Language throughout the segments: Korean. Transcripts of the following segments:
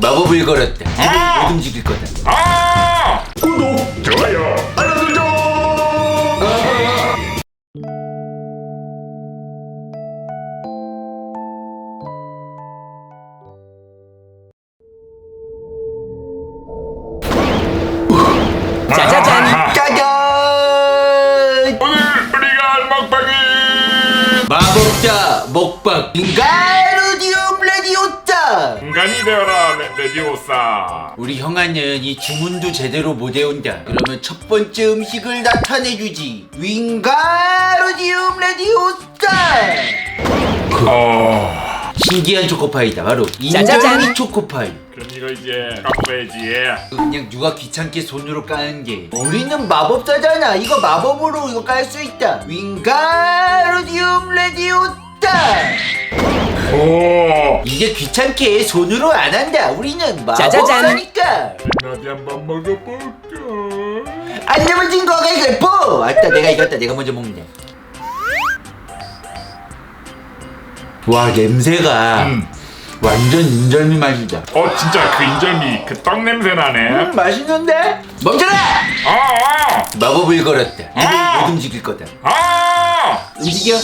마법을 걸었다. 아! 못 움직일 거다. 아! 구독, 좋아요, 알람 설정! 짜자잔. 짜잔! 오늘 우리가 할 먹방은 마법자 먹방 인가루디움 인간이 되어라 레, 레디오사 우리 형아는 이 주문도 제대로 못 외운다. 그러면 첫 번째 음식을 나타내주지. 윙가루디움 레디오짜. 어... 신기한 초코파이다. 바로 짜자잔. 인절미 초코파이. 그럼 이거 이제 까먹어야지 그냥 누가 귀찮게 손으로 까는 게 우리는 마법사잖아 이거 마법으로 이거 깔 수 있다 윙가루디움 레디오타 오. 이게 귀찮게 손으로 안 한다. 우리는 짜자잔. 마법사니까. 한번 먹어볼까 안 넘어진 거가 이걸 뽀 아따 내가 이겼다. 내가 먼저 먹는다 와 냄새가 음. 완전 인절미 맛이다. 어 진짜 그 인절미 그 떡 냄새 나네. 음 맛있는데? 멈춰라! 아! 마법을 걸었다. 아! 못 움직일 거다. 아! 아! 움직여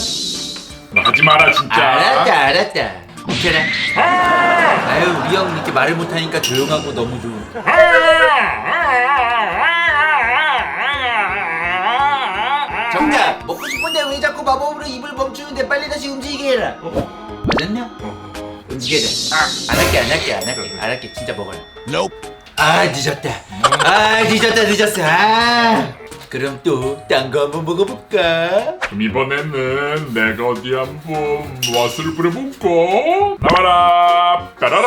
하지 마라 진짜. 알았다 알았다. 아! 아유 우리 형 이렇게 말을 못하니까 조용하고 너무 좋아 정답! 먹고 싶은데 왜 자꾸 마법으로 입을 멈추는데 빨리 다시 움직이게 해라. 맞았냐? 움직여라 안 할게 안 할게 안 할게. 안 할게. 진짜 먹어라 아 늦었다. 아 늦었다 늦었어. 아 그럼 또 딴 거 한번 먹어볼까? 그럼 이번에는 내가 어디 한번 맛을 부려볼까? 나와라 따라랑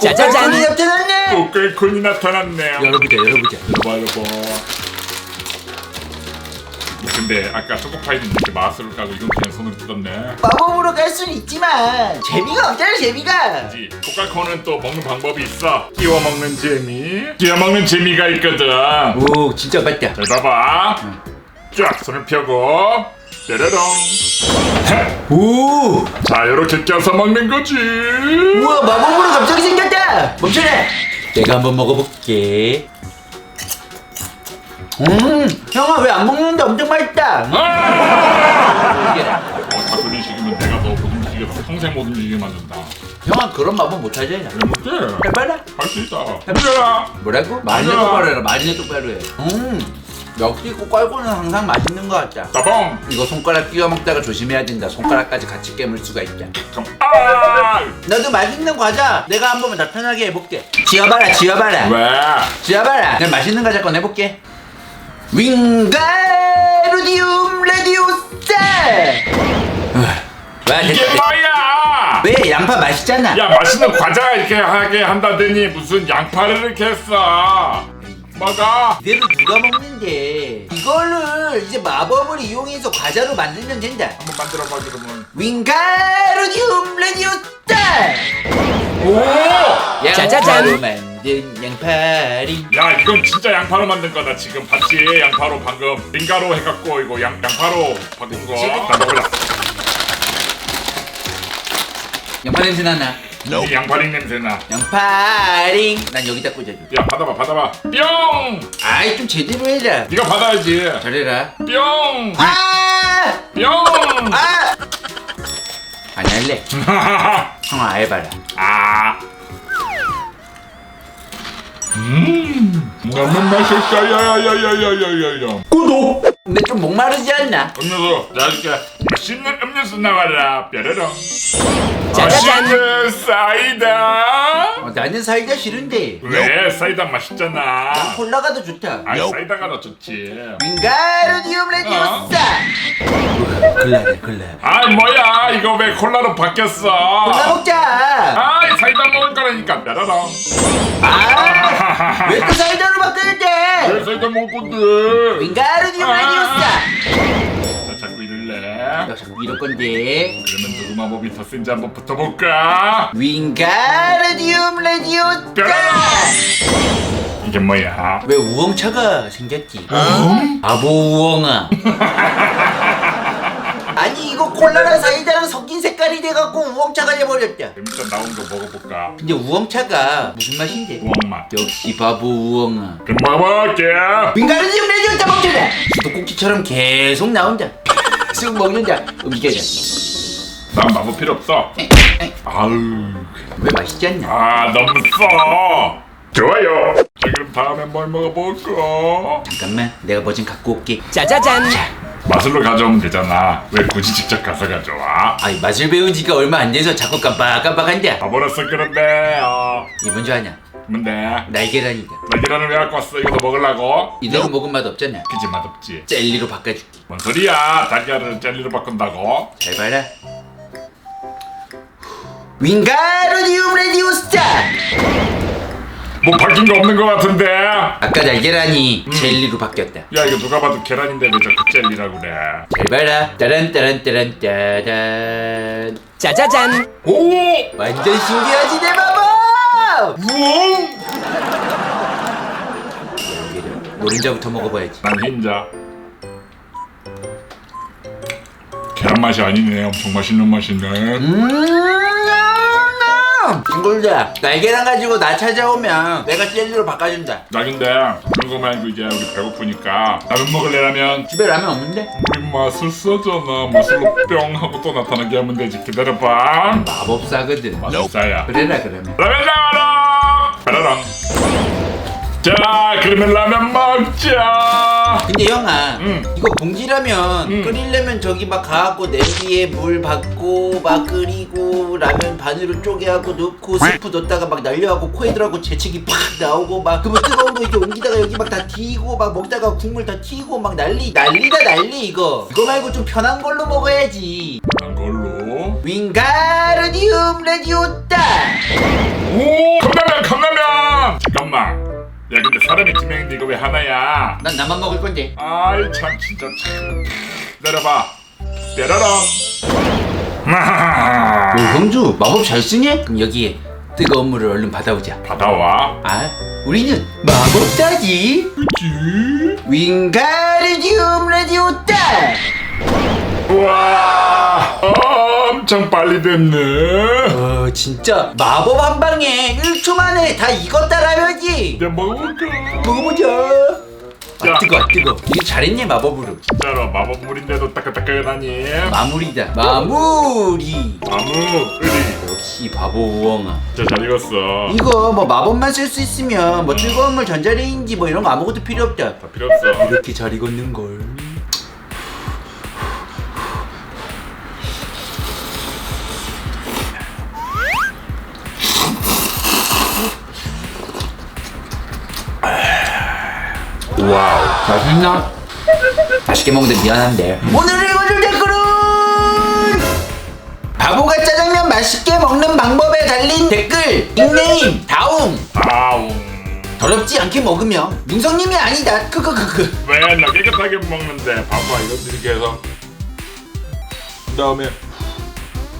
짜자잔. 나타났네 꽃갈콘이 나타났네요 열어보자 열어보자 여봐 여봐 근데 아까 초코파이는 이렇게 맛을 까고 이건 그냥 손으로 뜯었네. 마법으로 갈 수는 있지만 재미가 없잖아 재미가. 그치? 코카콘은 또 먹는 방법이 있어. 끼워 먹는 재미. 끼워 먹는 재미가 있거든. 오 진짜 맞다. 잘 봐봐. 쫙 손을 펴고. 뾰로롱. 오! 자 요렇게 껴서 먹는 거지. 우와 마법으로 갑자기 생겼다. 멈춰라. 내가 한번 먹어볼게 음 형아 왜 안 먹는데 엄청 맛있다. 아! 이게 어, 식이면 내가 너 못 움직여서 평생 못 움직이게 만든다. 형아 그런 마법 못하잖아 그래 못해. 해봐라. 할 수 있다. 해보자 뭐라고? 맞아. 똑바로 해라. 말이나 똑바로 해 음 역시 꼬깔꼬는 항상 맛있는 것 같다. 따봉. 이거 손가락 끼워 먹다가 조심해야 된다. 손가락까지 같이 깨물 수가 있다. 그럼 아! 너도 맛있는 과자 내가 한 번만 더 편하게 해볼게. 지어봐라 지어봐라. 왜? 지어봐라. 그냥 맛있는 과자 꺼내볼게 윙가루디움 레디오스 와 이게 됐다. 뭐야? 왜 양파 맛있잖아. 야 맛있는 과자 이렇게 하게 한다더니 무슨 양파를 이렇게 했어? 먹어 이대로 누가 먹는데? 이거를 이제 마법을 이용해서 과자로 만들면 된다. 한번 만들어봐 그러면 윙가루디움 레디오스 오! 짜자잔. 양파로 만든 양파링 야 이건 진짜 양파로 만든 거다 지금. 봤지? 양파로 방금. 링가로 해갖고 이거 양, 양파로 바꾼 거. 지금- 나 먹으라. 양파 냄새 나나? 이 양파링 냄새나. 양파링. 난 여기다 꽂아줘 야 받아봐 받아봐. 뿅! 아이 좀 제대로 해라. 네가 받아야지. 잘해라. 뿅! 아! 뿅! 아! 안 할래. 형아 해봐라. 아. 음. 너무 맛있다. 야야야야야야야. 구독. 근데 좀 목마르지 않나? 음료수 나줄게. 맛있는 음료수 나와라. 뾰로롱. 짜자잔. 맛있는 사이다. 어, 나는 사이다 싫은데 왜 사이다 맛있잖아. 난 콜라가 더 좋다 아 사이다가 더 좋지. 윙가루디움 레디오사 글라네 글라 아 뭐야 이거 왜 콜라로 바뀌었어? 콜라 먹자 아 사이다 먹을 거라니까. 아왜 또 사이다로 왜 바꾸는데 사이다 먹을 건데? 윙가루디움 아. 레디오사 자 자꾸 이럴래? 너 자꾸 이럴 건데 그러면 누구 마법이 더 센지 한번 붙어볼까? 윙가루디움 레디오사 뾰로롱. 이게 뭐야? 왜 우엉차가 생겼지? 바보 우엉아 아니 이거 콜라랑 사이다랑 섞인 색깔이 해갖고 우엉차가 돼버렸다 일단 나온 거 먹어볼까 근데 우엉차가 무슨 맛인데? 우엉맛 역시 바보 우엉아 금방 먹을게 민가루님 내줬다 먹잖아 수도꼭지처럼 계속 나온다 쑥 먹는다 움직여자 난 마법 필요 없어. 아우 왜 맛있지 않나? 아 너무 써 좋아요. 자 그럼 다음에 뭘 먹어볼까? 잠깐만 내가 뭐 좀 갖고 올게. 짜자잔. 마술로 가져오면 되잖아. 왜 굳이 직접 가서 가져와? 아이 맛을 배운 지가 얼마 안 돼서 자꾸 깜빡깜빡한다 바보라서 그런데. 어. 이 뭔지 아냐? 뭔데? 날계란이다 나 계란을 왜 갖고 왔어? 이거 너 먹으려고? 이대로 먹으면 맛 없잖아. 그지 맛없지. 젤리로 바꿔줄게. 뭔 소리야? 달걀을 젤리로 바꾼다고? 잘 봐라. 윙가루디움 레디오스타 뭐 바뀐 거 없는 거 같은데? 아까 날계란이 젤리로 바뀌었다. 야 이거 누가 봐도 계란인데 왜 자꾸 젤리라고 그래? 잘 봐라. 따란 따란 따란 따단 짜자잔! 오! 완전 신기하지 내마 법 우엉 노른자부터 먹어봐야지. 난 흰자. 계란 맛이 아니네. 엄청 맛있는 맛이네 음 친구들 날계란 가지고 나 찾아오면 내가 젤리로 바꿔준다. 나 근데 그런 거 말고 이제 우리 배고프니까 라면 먹을래라면 집에 라면 없는데? 우리 마술 써잖아 마술로 뿅 하고 또 나타나게 하면 되지. 기다려봐. 마법사거든. 마술사야. 그래라 그러면. 라면 나와 라 따라랑 자 그러면 라면 먹자. 근데 형아 응. 이거 봉지라면 응. 끓이려면 저기 막 가갖고 냄비에 물 받고 막 끓이고 라면 반으로 쪼개갖고 넣고 스프 넣다가 막 날려갖고 코에 들어가고 재채기 팍 나오고 막 그러면 뜨거운 거 이렇게 옮기다가 여기 막 다 튀고 막 먹다가 국물 다 튀고 막 난리 난리다 난리 이거. 이거 말고 좀 편한 걸로 먹어야지. 난 걸로. 윙가르디움 레디오따. 오 야 근데 사람이 두 명인데 이거 왜 하나야? 난 나만 먹을 건데. 아이 참 진짜 참. 내려봐. 뾰로롱 오 형주 마법 잘 쓰니? 그럼 여기에 뜨거운 물을 얼른 받아오자. 받아와. 아 우리는 마법사지. 그치? 윙가르디움 레디오따 우와 엄청 빨리 됐네. 어 진짜 마법 한 방에 1초 만에 다 익었다라면지. 이제 먹어볼까 먹어보자 아 야. 뜨거 아 뜨거. 이거 잘했네 마법으로. 진짜로 마법물인데도 따끈따끈하니? 마무리다. 마무리. 아무 의리. 역시 바보 우엉아. 진짜 잘 익었어. 이거 뭐 마법만 쓸 수 있으면 뭐 뜨거운 물 전자레인지 뭐 이런 거 아무것도 필요 없다. 다 필요 없어. 이렇게 잘 익었는 걸 와우. 맛있나? 맛있게 먹는데 미안한데. 오늘 읽어줄 댓글은 바보가 짜장면 맛있게 먹는 방법에 달린 댓글 닉네임 다움. 아웅. 더럽지 않게 먹으면 능성님이 아니다. 크크크크. 왜나 깨끗하게 먹는데 봐봐 이거 이렇게 해서 그 다음에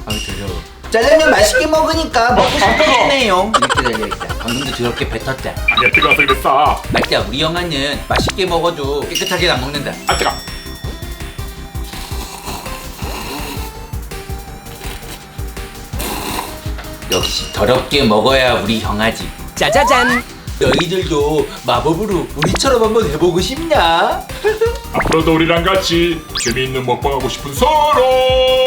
아유 더러워 짜장면 맛있게 먹으니까 먹고 싶겠네요. 이렇게 달려있다. 방금도 더럽게 뱉었다. 아니야 뜨거워서 그랬어. 맞다. 우리 영화는 맛있게 먹어도 깨끗하게 안 먹는다. 아 뜨거. 역시 더럽게 먹어야 우리 형아지. 짜자잔. 너희들도 마법으로 우리처럼 한번 해보고 싶냐? 앞으로도 우리랑 같이 재미있는 먹방하고 싶은 서로